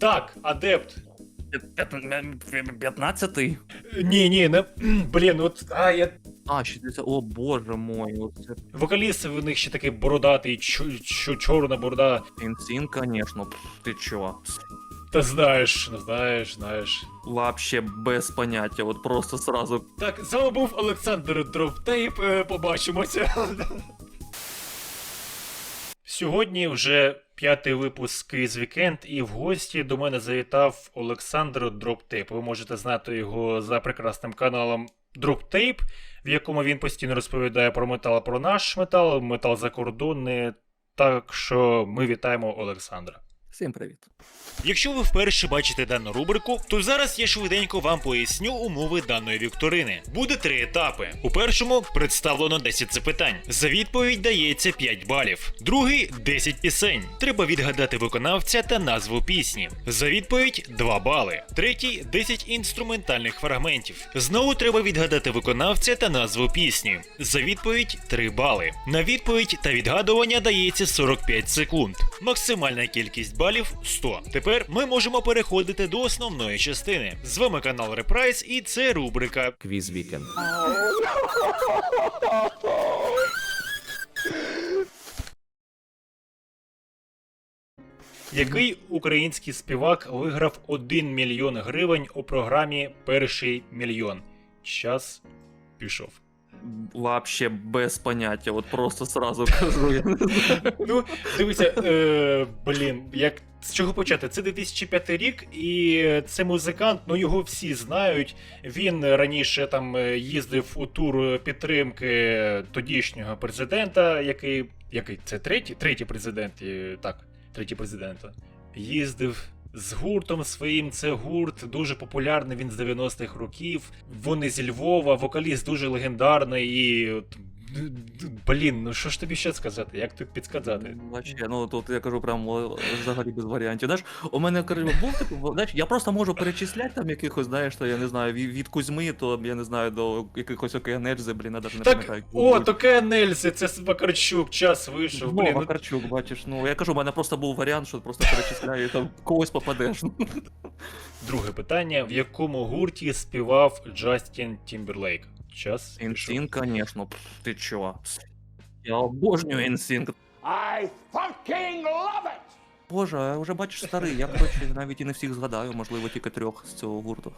Так, адепт. п'ят- П'ятнадцятий? Ні, ні, не. Блін, от. А, я. А, 60. О боже мой, оце Вокаліст у них ще такий бородатий, чу- чу- чорна борода. Інсін, конечно. Пф, Ти чо? Та знаєш, знаєш, знаєш. Вообще без поняття, от просто сразу. Так, з вами був Олександр Дроптейп. е, Побачимося. Сьогодні вже п'ятий випуск із Вікенд, і в гості до мене завітав Олександр Дроптейп. Ви можете знати його за прекрасним каналом Дроптейп, в якому він постійно розповідає про метал, про наш метал, метал закордонний. Так що ми вітаємо Олександра. Всім привіт. Якщо ви вперше бачите дану рубрику, то зараз я швиденько вам поясню умови даної вікторини. Буде три етапи. У першому представлено 10 запитань. За відповідь дається 5 балів. Другий 10 пісень. Треба відгадати виконавця та назву пісні. За відповідь 2 бали. Третій 10 інструментальних фрагментів. Знову треба відгадати виконавця та назву пісні. За відповідь 3 бали. На відповідь та відгадування дається 45 секунд. Максимальна кількість балів 100. Тепер ми можемо переходити до основної частини. З вами канал Репрайс і це рубрика Квіз Вікенд. Який український співак виграв 1 мільйон гривень у програмі Перший мільйон? Час пішов. Вообще без поняття, от просто сразу кажу. Ну, дивіться, е, блін, як з чого почати? Це 2005 рік, і це музикант, ну його всі знають. Він раніше там е, їздив у тур підтримки тодішнього президента, який. Який це третій? Третій президент, так, третій президент. Їздив. З гуртом своїм це гурт дуже популярний. Він з 90-х років. Вони зі Львова, вокаліст дуже легендарний і. Блін, ну що ж тобі ще сказати? Як тут підсказати? Вообще, ну тут я кажу прям взагалі без варіантів. Знаєш, у мене коротше, був типу, знаєш, я просто можу перечисляти там якихось, знаєш, то я не знаю, від, Кузьми, то я не знаю, до якихось Океанельзи, блін, я навіть не Так, пам'ятаю. о, таке Нельзи, це Вакарчук, час вийшов. Ну, Блін, Вакарчук, бачиш, ну я кажу, у мене просто був варіант, що просто перечисляю і там когось попадеш. друге питання: в якому гурті співав Джастін Тімберлейк? Час. Інсін, конечно, пф, ти чо? Я обожнюю Інсін. I fucking love it! Боже, я вже бачиш старий, я коротше навіть і не всіх згадаю, можливо, тільки трьох з цього гурту.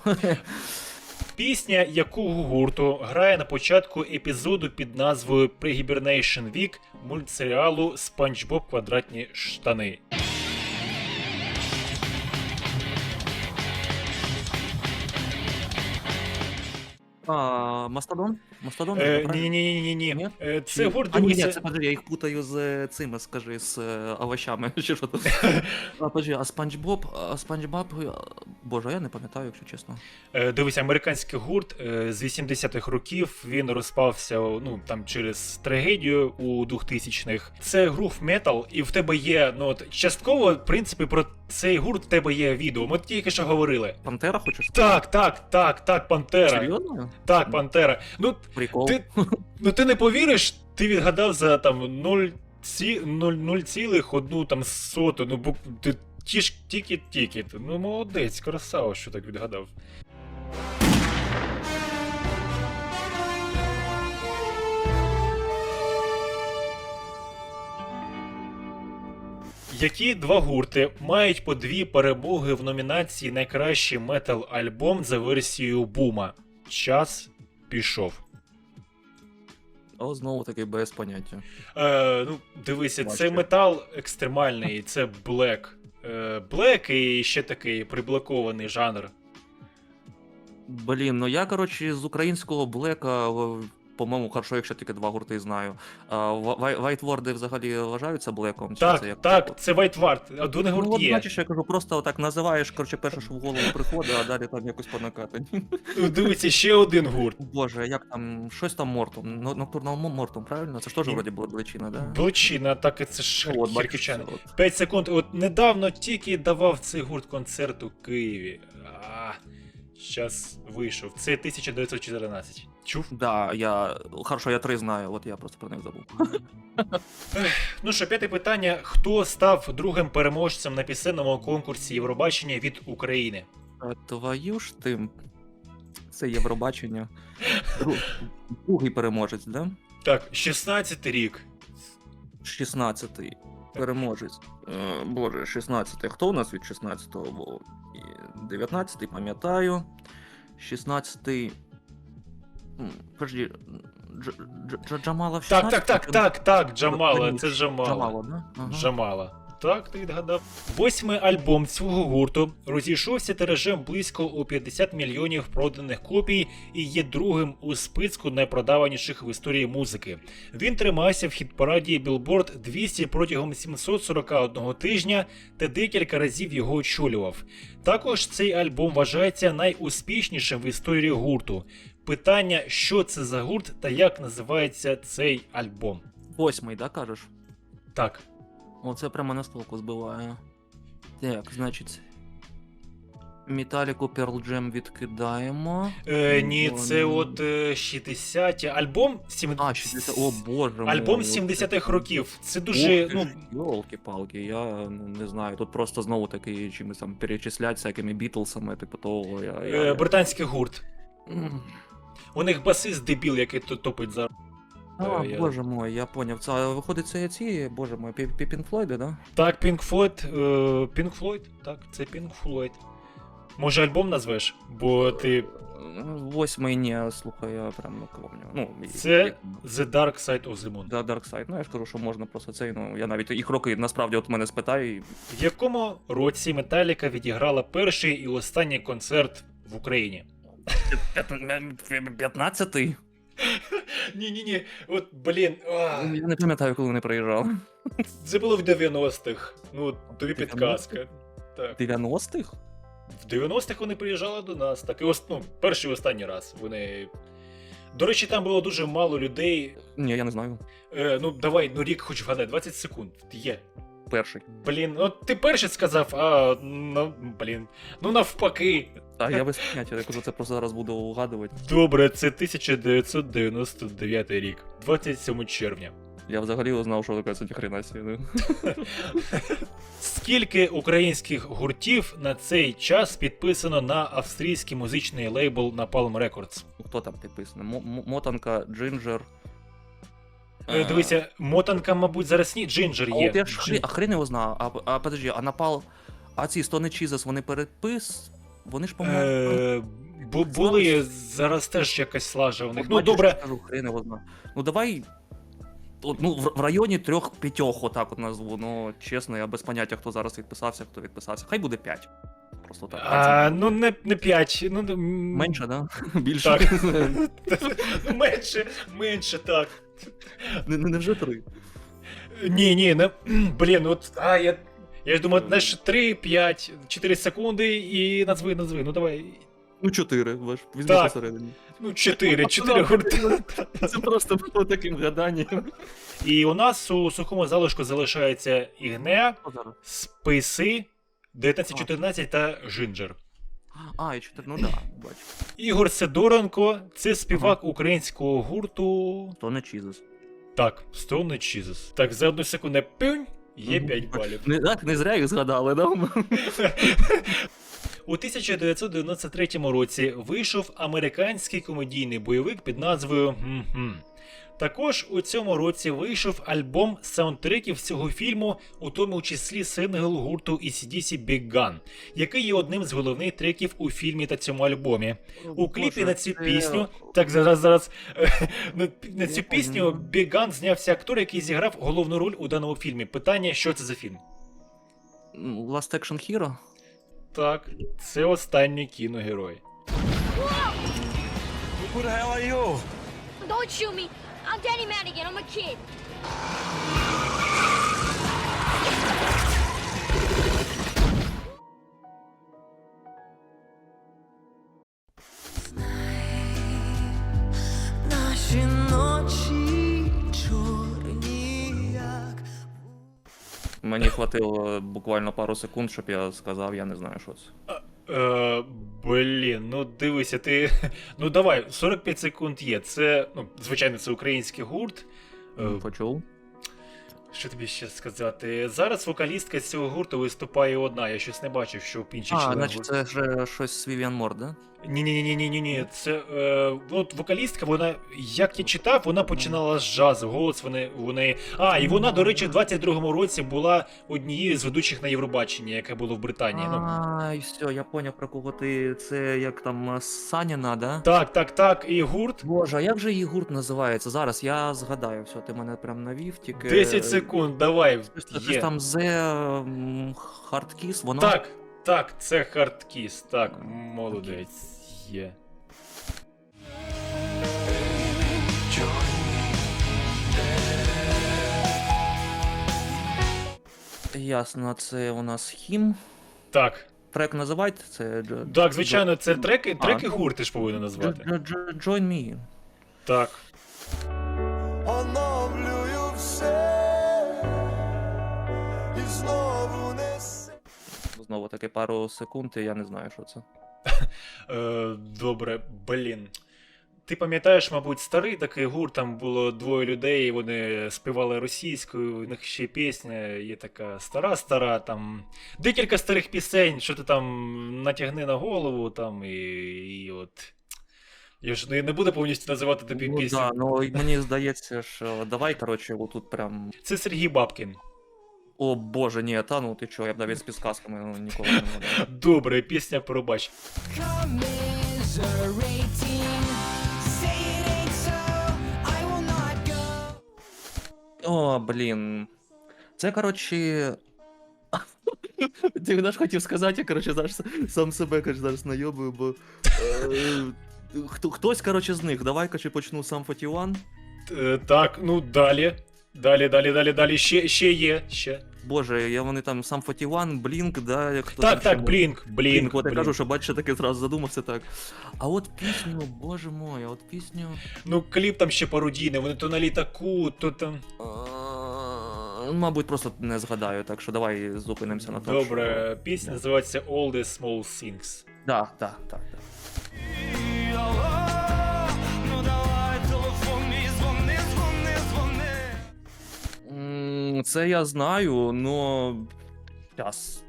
Пісня якого гурту грає на початку епізоду під назвою Pre-Hibernation Week мультсеріалу Спанч Боб Квадратні штани. А, Мастодон? Мастодон? Е, ні, ні, ні, ні, ні. Ні? Е, Це гурт А, ні, ні, це подожди, я їх путаю з е, цими, скажи, з е, овощами. Чи що тут? А, подожди, а Спанч Боб, а Спанч Боб, е, боже, я не пам'ятаю, якщо чесно. Е, Дивись, американський гурт е, з 80-х років він розпався ну там через трагедію у 2000-х. Це грув метал, і в тебе є ну от частково, в принципі, про цей гурт в тебе є відео. Ми тільки що говорили. Пантера хочеш? Так, так, так, так, Пантера. Серйозно? Так, Пантера. Ну Прикол. ти, ну ти не повіриш, ти відгадав за там 0,1 там соту. Ну бу ти тіш тільки тільки. Ну молодець, красава, що так відгадав. Які два гурти мають по дві перемоги в номінації Найкращий метал альбом за версією Бума? Час пішов. О, знову таки без поняття. Е, ну, дивися, це метал екстремальний, це блек. Е, блек і ще такий приблокований жанр. Блін, ну я, коротше, з українського блека, по-моєму, хорошо, якщо тільки два гурти знаю. Вайтворди взагалі вважаються блеком? Чи Так, це як? так, це Вайтвард. Один Ну, гурт от є. бачиш, я кажу, просто отак називаєш, коротше, перше, що в голову приходить, а далі там якось по накатанні. Ну, Дивіться, ще один гурт. Боже, як там, щось там Мортум, Ну, Ноктурнал Мортум, правильно? Це ж теж вроді була величина, да? Блочина, так і це ж Ну, харківчани. от. 5 секунд. От недавно тільки давав цей гурт концерт у Києві. А, час вийшов. Це 1914. Чув? Да, я. Хорошо, я три знаю, от я просто про них забув. Ну що, п'яте питання: хто став другим переможцем на пісенному конкурсі Євробачення від України? А Твою ж ти. Це Євробачення. Дру- Другий переможець, да? Так, 16 рік. 16-й переможець. Е, Боже, 16-й. Хто у нас від 16-го був? 19-й, пам'ятаю. 16-й. Подожди. Дж- Дж- Дж- Джамала в Так, 16-й? так, так, так, так, Джамала, це Джамала. Джамала, да? Ага. Джамала. Так, ти відгадав. Восьмий альбом цього гурту розійшовся тиражем близько у 50 мільйонів проданих копій і є другим у списку найпродаваніших в історії музики. Він тримався в хіт-параді Billboard 200 протягом 741 тижня та декілька разів його очолював. Також цей альбом вважається найуспішнішим в історії гурту. Питання, що це за гурт та як називається цей альбом? Восьмий, да, кажеш? Так. Оце прямо на столку збиває. Так, значить. Металіку Pearl Jam відкидаємо. Е, ні, це от е, 60-ті. Альбом 70... А, 60... О боже мой. Альбом 70-х років. Це дуже. ну, Йолки-палки, я ну, не знаю. Тут просто знову таки чимось там перечислять всякими бітлсами, типу того. Я, я, е, британський гурт. У них басист дебіл, який тут топить за. А, Е, я- боже мой, я поняв. Це виходить це ці, боже мой, Пінк Флойди, да? Так, Pink Floyd. Е, Pink Floyd? Так, це Pink Floyd. Може альбом назвеш? Бо ти. Восьмий ні, слухай, я прям не помню. Ну, Це як- The Dark Side of the Moon. Да, Dark Side. Ну я ж кажу, що можна просто цей. Ну я навіть їх роки насправді от мене спитаю. і В якому році Металіка відіграла перший і останній концерт в Україні? 15-й? Ні, ні, ні. От, блін. а. Я не пам'ятаю, коли вони приїжджали. Це було в 90-х. Ну, тобі підказка. Так. 90-х? В 90-х вони приїжджали до нас. Так і ос... ну, перший і останній раз. Вони. До речі, там було дуже мало людей. Ні, я не знаю. Е, ну, давай, ну рік хоч вгадай, 20 секунд. Є. Перший. Блін, от ти перший сказав, а ну, блін. Ну навпаки. А я без поняття, я кажу, це просто зараз буду угадувати. Добре, це 1999 рік, 27 червня. Я взагалі узнав, що таке це хрена сі, ну. Скільки українських гуртів на цей час підписано на австрійський музичний лейбл Napalm Records? Хто там підписаний? Мо- мо- Мотанка, Джинджер. Е, Дивися, мотанка, мабуть, зараз ні, Джинджер А є. от я ж хрі, Джин- а хрен його знав. А, а подожди, а напал. А ці Стони Чізес, вони перепис. Вони ж, по-моєму. Е, були зараз теж якась лажа у них. Ну добре. Ну давай. От, ну, в, районі трьох-п'ятьох, отак от назву. Ну, чесно, я без поняття, хто зараз відписався, хто відписався. Хай буде п'ять. Просто так. а, ну не, не 5. Ну, Менше, да? Більше. Так. менше, менше, так. не, не, не вже три. Ні, ні, не. Блін, от. А, я. Я ж думаю, знаєш, 3, 5, 4 секунди і назви, назви. Ну давай. Ну, чотири, ваш. Візьми Так. посередині. Ну, 4, 4 гурти. Це просто було таким гаданням. І у нас у сухому залишку залишається Ігнеа, Що? Списи, 1914 та Жинджер. А, і чотири, ну да, бачу. Ігор Сидоренко це співак українського гурту. То не Чізес. Так, Stone Jesus. Так, за одну секунду пюнь, є Мгм. 5 балів. Не, так, не зря їх згадали, да? У 1993 році вийшов американський комедійний бойовик під назвою. Також у цьому році вийшов альбом саундтреків цього фільму, у тому числі сингл гурту ACDC Big Gun, який є одним з головних треків у фільмі та цьому альбомі. У кліпі на цю пісню, так зараз зараз на, цю пісню. Big Gun знявся актор, який зіграв головну роль у даному фільмі. Питання, що це за фільм? Last Action Hero? Так, це останній кіногерой. Who the hell are you? Don't shoot me. I'm Danny Madigan. I'm a kid. Наші ночі чорні, як Мені хватило буквально пару секунд, щоб я сказав, я не знаю, що це. Е, блін, ну дивися, ти. Ну давай, 45 секунд є. Це, ну, звичайно, це український гурт. Е, Почув. що тобі ще сказати? Зараз вокалістка з цього гурту виступає одна. Я щось не бачив, що в інші А, члени значить, гурту. це ж щось з Vivian Мор, да? Ні, ні, ні, ні, ні, ні. Це е, от вокалістка, вона, як я читав, вона починала з джазу. Голос вони, вони. А, і вона, до речі, в 22-му році була однією з ведучих на Євробаченні, яке було в Британії. Ну, А, і все, я поняв про кого ти. Це як там е, Саніна, да? так, так, так. І гурт. Боже, а як же її гурт називається? Зараз я згадаю, все, ти мене прям навів, тільки. 10 секунд, давай. Це ж Є. там The Hardkiss, воно. Так, так, це хардкіс. Так, молодець. Є. Ясно, це у нас хім. Так. Трек називайте, це. Так, звичайно, це треки, треки гурт ти ж повинен назвати. Join me. Так. оновлюю все і знову несе. Знову таки пару секунд, і я не знаю, що це. Е, добре, блін. Ти пам'ятаєш, мабуть, старий такий гурт, там було двоє людей, вони співали російською, у них ще пісня є така стара-стара, там декілька старих пісень, що ти там натягни на голову, там і, і от. Я ж не, не буду повністю називати тобі Ну, пісню. да, ну мені здається, що давай, коротше, отут прям. Це Сергій Бабкін. О боже, ні, та ну ти чого, я б навіть з підсказками ну, ніколи не гадав. Добре, пісня пробач. Commiserating, say it ain't so, I will not go. О, блін. Це, коротше. Ти знаєш, хотів сказати, я, коротше, зараз сам себе, коротше, зараз найобую, бо. е, Хто, хтось, коротше, з них. Давай, коротше, почну сам 41. Е, так, ну далі. Далі, далі, далі, далі. Ще, ще є. Ще. Боже, я вони там сам 41, Блінк, да, як хто так, там ще так. Блінк, Блінк. Блінк, от я кажу, що бачиш, таки зразу задумався так. А от пісню, боже мой, а от пісню. Ну, кліп там ще пародійний, вони то на літаку, то там. е, Мабуть, просто не згадаю, так що давай зупинимося на тому. Добре, пісня називається All the Small Things. Так, так, так. Це я знаю, но. Час.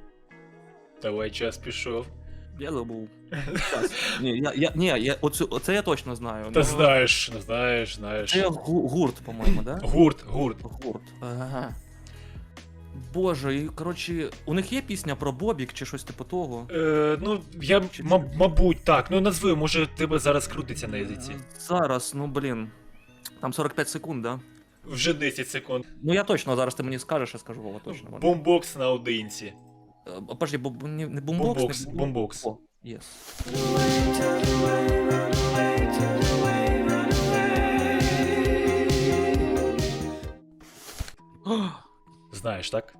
Давай, час пішов. Я забув. Час. Ні, я, я, ні, я, оцю, оце я точно знаю. Та но- знаєш, знаєш, знаєш. Це гу- гурт, по-моєму, да? Гурт, гурт. Гурт. Ага. Боже, і коротше, у них є пісня про Бобік чи щось типу того. Е, ну, я, Чи- ма- мабуть, так. Ну, назви, може, тебе зараз крутиться на язиці. Зараз, ну блін. Там 45 секунд, да? Вже 10 секунд. Ну я точно зараз ти мені скажеш, я скажу Вова точно. воно. Бомбокс наодинці. Е, Подожди, бо не, не бомбокс. О, єс. Знаєш, так?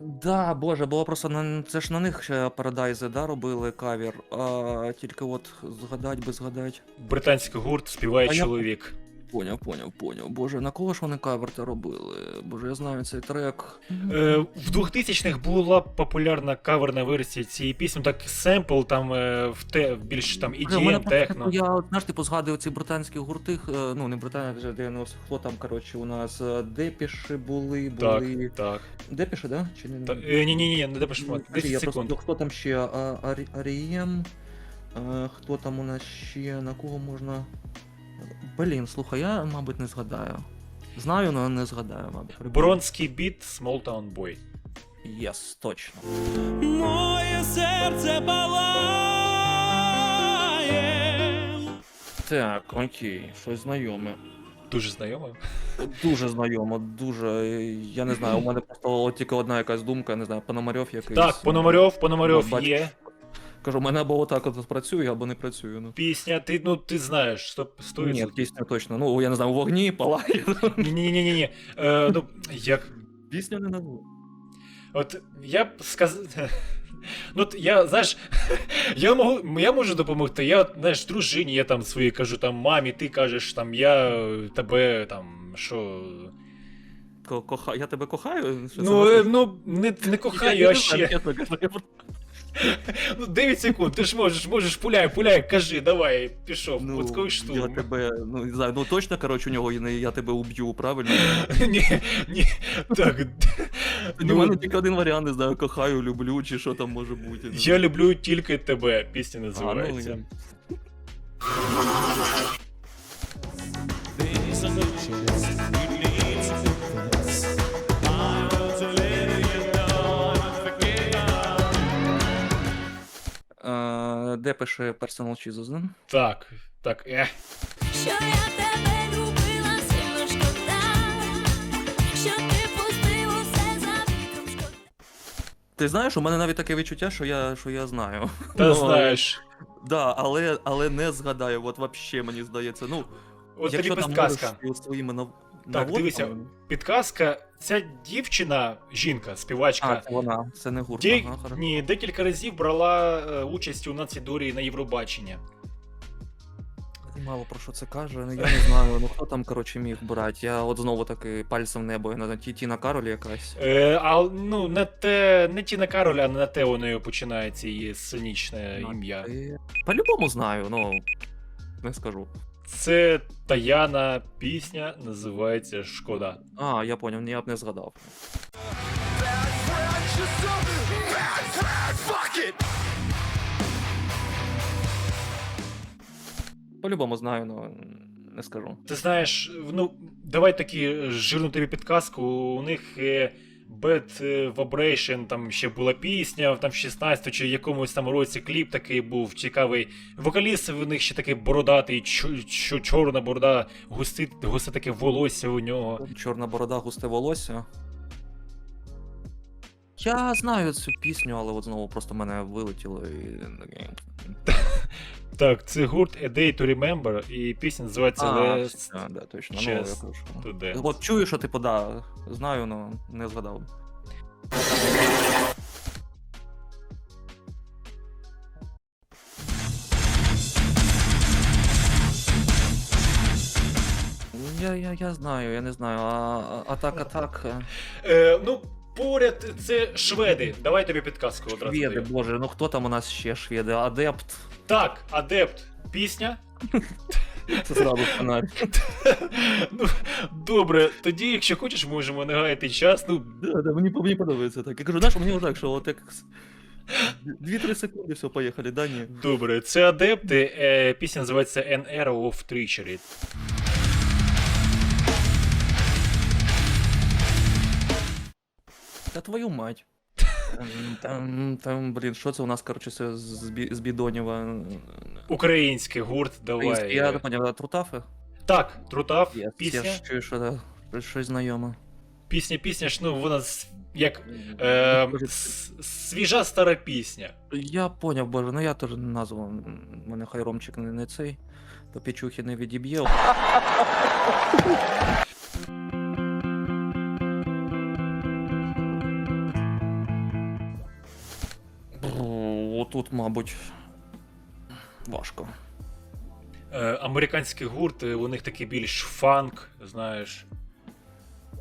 Да, боже, було просто на це ж на них ще Paradise, да, робили кавер. А тільки от згадать би згадать. Британський гурт співає А я- чоловік. Поняв, поняв, поняв. Боже, на кого ж вони кавер то робили? Боже, я знаю цей трек. Е, в 2000-х була популярна каверна версія цієї пісні, так семпл там е, в те більш там EDM, техно. Я от, знаєш, типу згадую ці британські гурти, е, ну не британські, вже 90 хто там, коротше, у нас е, Депіші були, Так, були. так. Депіші, да? Чи не? Та, е, ні, ні, ні, не дебеш Ну, 10 я секунд. Просто, хто там ще? А, Арі- Арієм? Е, Хто там у нас ще? На кого можна. Блін, слухай, я, мабуть, не згадаю. Знаю, але не згадаю, мабуть. Бронський біт Small Town Boy. Єс, точно. Моє серце палає. Так, окей, щось знайоме. Дуже знайомо. Дуже знайомо, дуже. Я не знаю, у мене просто тільки одна якась думка, не знаю, Пономарьов якийсь. Так, Пономарьов, Пономарьов Бачиш. є. Кажу, у мене або отак от працює, або не працює. Ну. Пісня, ти, ну, ти знаєш, стоп, сто Ні, пісню точно. Ну, я не знаю, у вогні палає. Ні, ні. Е, ну, як Пісню не назву. От я б сказав. Ну, я, знаєш, я можу, я можу допомогти. Я, знаєш, дружині, я там своїй кажу, там, мамі, ти кажеш, там, я тебе там, що. Коха... Я тебе кохаю? Ну, е, ну, не, не кохаю, а ще. Я Ну 9 секунд, ти ж можеш, можеш, пуляй, пуляй, кажи, давай, пішов, ну, я штурм. тебе, ну не знаю, ну точно, коротше, у нього я, я тебе уб'ю, правильно? Ні, ні, так. В мене тільки один варіант, не знаю, кохаю, люблю, чи що там може бути. Я знаю. люблю тільки тебе, пісня А, ну, називається. я- Де пише Personal Jesus. Так, так, ех. Що я тебе любила, сильно шкода, що ти пустив усе за вітром шкода. Ти знаєш, у мене навіть таке відчуття, що я, що я знаю. Та Ну, знаєш. Да, але, але не згадаю, от вообще мені здається. Ну, От тобі якщо там підказка. можеш своїми нав... Так, наводками- дивися, підказка. Ця дівчина, жінка, А, співачка, це вона, це не гурт. Ді... Ага, хорошо. Ні, декілька разів брала е, участь у націдорі на Євробачення. Мало про що це каже, ну я не знаю, ну хто там, коротше, міг брати. Я от знову таки пальцем в небо, на ті Тіна Кароль якась. Е, а ну, не те, не Тіна Кароль, а на те у неї починається її сценічне ім'я. Е, По-любому знаю, ну не скажу. Це Таяна пісня, називається Шкода. А, я поняв, я б не згадав. По-любому знаю, ну не скажу. Ти знаєш, ну давай такі жирну тобі підказку. У них е, Bad Vibration, там ще була пісня, там в 16 чи якомусь там році кліп такий був цікавий. Вокаліст в них ще такий бородатий, чо- чо- чорна борода, густи, густе таке волосся у нього. Чорна борода, густе волосся. Я знаю цю пісню, але от знову просто мене вилетіло і. Так, це гурт A Day to Remember, і пісня називається А, Last все, да, точно. Ну, кажу. to Dance. От чую, що типу, да, знаю, але не згадав. Я, я, я знаю, я не знаю. А, а- атак, атак. е, Е, ну, поряд це шведи. Давай тобі підказку одразу. Шведи, даю. боже, ну хто там у нас ще шведи? Адепт. Так, адепт. Пісня. Це зразу фонарь. ну, добре, тоді, якщо хочеш, можемо не гаяти час. Ну, Да, да, мені, мені подобається так. Я кажу, знаєш, мені отак, що от як. с- Дві-три секунди, все, поїхали, да, ні. добре, це адепти. Е, пісня називається An Arrow of Treachery. Та твою мать. Там, там, там, блін, що це у нас, коротше, це з, бі- з бідонєва. Український гурт, давай. Я не поняв, трутафи? Так, Трутав, Я, пісня. я ж чую, що да, щось знайоме. Пісня, пісня ж, ну, вона як е, с- свіжа стара пісня. Я поняв, боже, ну я теж назву. м, Мене хай Ромчик не, не цей. По пічухи не відіб'є. Отут, мабуть, важко. Е, американський гурт, е, у них такий більш фанк, знаєш.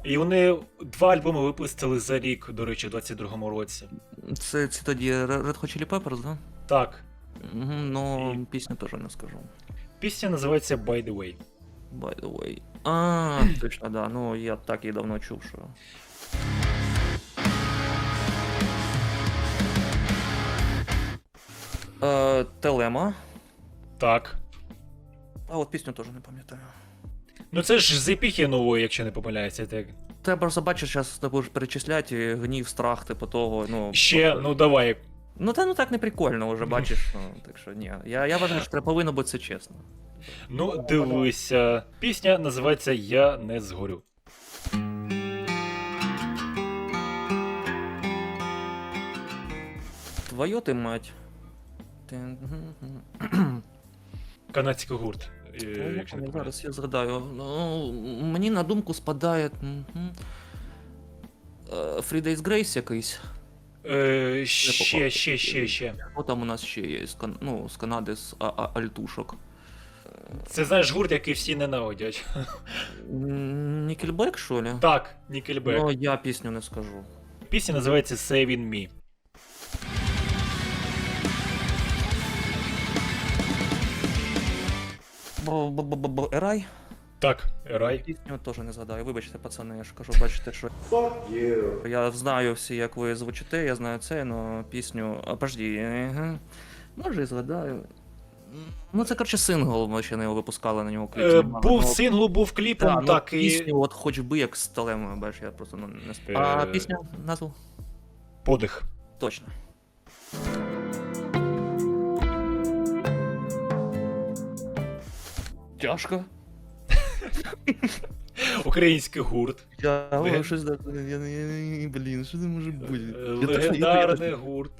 І вони два альбоми випустили за рік, до речі, в 22-му році. Це, це тоді Red Hot Chili Peppers, да? Так, Угу, ну, І- пісню теж не скажу. пісня називається By the Way. By the way. А, точно, да. Ну, я так і давно чув, що. Е, Телема. Так. А от пісню теж не пам'ятаю. Ну це ж з епіхи нової, якщо не помиляється. Так. Ти просто бачиш, зараз ти будеш перечисляти гнів, страх, типу того. Ну, Ще, ну давай. ну та ну так не прикольно вже, бачиш. Ну, так що ні. Я, я вважаю, що треба повинно бути це чесно. Ну, дивися. Пісня називається Я не згорю. Твою ти мать. Канадський гурт. е, Ну, Якщо не Зараз я згадаю. Ну, мені на думку спадає. мгм, е, Three Days Grace якийсь. Е, ще, ще, ще, ще. Що там у нас ще є? З, Кан... ну, з Канади, з а- а- альтушок. Це знаєш гурт, який всі ненавидять. М, Nickelback, що ли? Так, Nickelback. Ну, я пісню не скажу. Пісня називається Saving Me. Ерай. Так, Рай. Пісню теж не згадаю. Вибачте, пацани, я ж кажу, бачите, що. Я знаю всі, як ви звучите, я знаю це, але пісню. А пожді. Може і згадаю. Ну, це, коротше, сингл, ми ще не випускали на нього кліп. Е, був ну, синглу, був кліпом, та, ну, так і. Пісню, от хоч би як з сталем, бачиш, я просто ну, не спів. А пісня назву? Подих. Точно. Тяжко. Український гурт. Я Леген- щось да- я, не- я, блін, що це може бути? Е, Я я- я Легендарний гурт.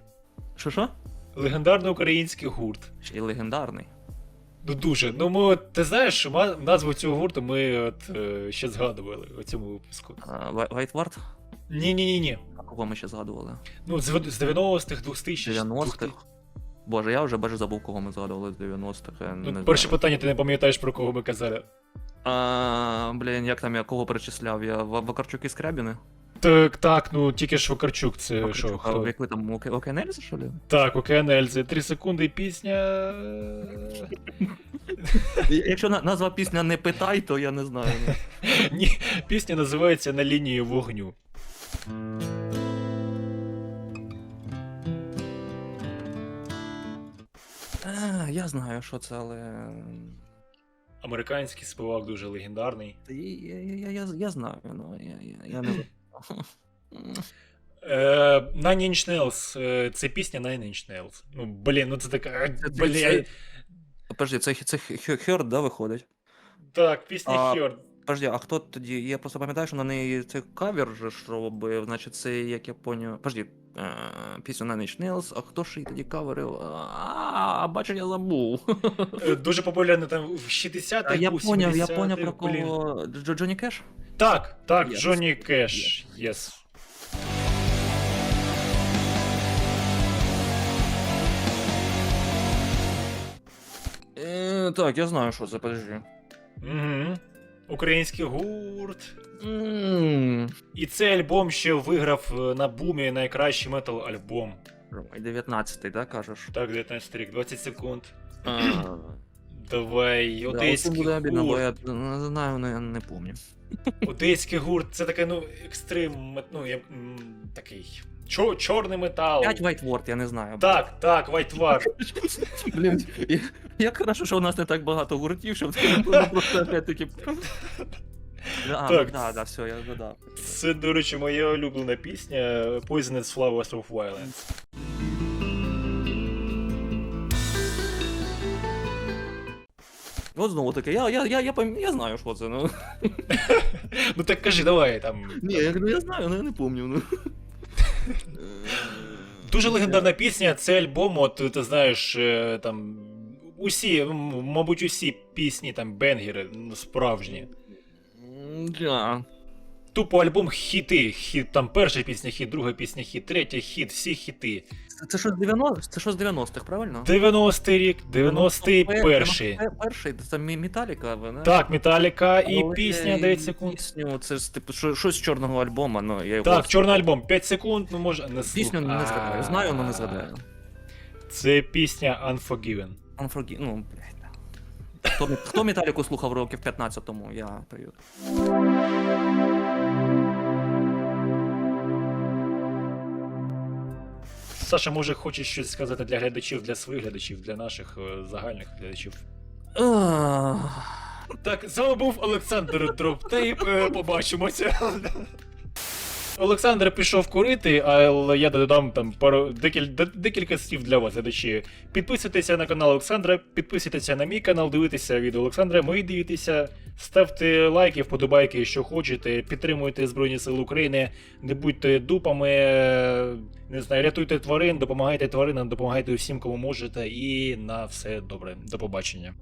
Що що? Легендарний український гурт. Ще й легендарний. Ну дуже. Ну ми ти знаєш, назву цього гурту ми от е, ще згадували у цьому випуску. Вайтвард? Ні, ні, ні, ні. А кого ми ще згадували? Ну, з, з 90-х, 2000-х. 90-х? Боже, я вже бачу забув, кого ми згадували з 90-х. Ну, перше питання, ти не пам'ятаєш, про кого ми казали. А, блін, як там я кого перечисляв? Я Вакарчук і Скрябіни? Так, так, ну тільки ж Вакарчук, це що? А Хто? як ви там, Оке- Океанельзи, що ли? Так, Океан Ельзи, 3 секунди і пісня. Якщо назва пісня не питай, то я не знаю. ну. Ні, пісня називається На лінії вогню. А, я знаю, що це, але. Американський співак дуже легендарний. Я, я, я, я, я знаю, ну я, я, я не знаю. Е, Nine Inch Nails, е, це пісня Nine Inch Nails. Ну, блін, ну це така. Блін. Подожди, це, це Хьорд, да, виходить? Так, пісня А, Хьорд. Подожди, а хто тоді? Я просто пам'ятаю, що на неї це кавер же ж робив, значить, це як я поняв. Подожди, е, пісню Nine Inch Nails, а хто ж її тоді каверив? А, бачу, я забув. Е, Дуже популярний там в 60-х, А я поняв, я поняв про кого. Джо- Джонні Кеш? Так, так, Yes. Джонні Кеш. Єс. Е, так, я знаю, що це, подожди. Угу. Український гурт. М, І цей альбом ще виграв е, на бумі найкращий метал альбом. 19-й, да, кажеш? Так, 19 рік, 20 секунд. Давай, одеський буде обідно, бо я не знаю, але я не пам'ятаю. Одеський гурт, це таке, ну, екстрим, ну, я, такий. Чо, чорний метал. 5 White Word, я не знаю. Так, так, Вайтвар. Блін, я- як хорошо, що у нас не так багато гуртів, щоб просто опять-таки. А, Так. да, да, все, я згадав. Це, до речі, моя улюблена пісня Poisonous Flowers of Violence. От знову таки, я, я, я, я, пам- я знаю, що це. Ну. Ну так кажи, давай там. Ні, я, ну, я знаю, але я не пам'ятаю. Ну. Дуже легендарна пісня, це альбом, от ти знаєш, е, там. Усі, мабуть, усі пісні, там, бенгери, справжні. Да. Тупо альбом хіти. Хіт, там перша пісня хіт, друга пісня хіт, третя хіт, всі хіти. Це, що з 90-х? Це що з 90-х, правильно? 90-й рік, 91-й. 91-й, Перший, це Металіка, ви, не? Так, Металіка і Але пісня 9 секунд. Пісню, це ж типу що- щось з чорного альбома, ну я його. Так, чорний альбом, 5 секунд, ну може не Пісню не згадаю. Знаю, але не згадаю. Це пісня Unforgiven. Unforgi... Ну, блядь. да. Хто, хто Металіку слухав років 15 тому, я привіт. Саша, може, хочеш щось сказати для глядачів, для своїх глядачів, для наших е, загальних глядачів. Так, з вами був Олександр Дроптейп. е, Побачимося. Олександр пішов курити, але я додам там пару декіль, де- декілька слів для вас, глядачі. Підписуйтеся на канал Олександра, підписуйтеся на мій канал, дивитеся відео Олександра, мої дивіться, ставте лайки, вподобайки, що хочете, підтримуйте Збройні Сили України, не будьте дупами, не знаю, рятуйте тварин, допомагайте тваринам, допомагайте усім, кому можете, і на все добре. До побачення.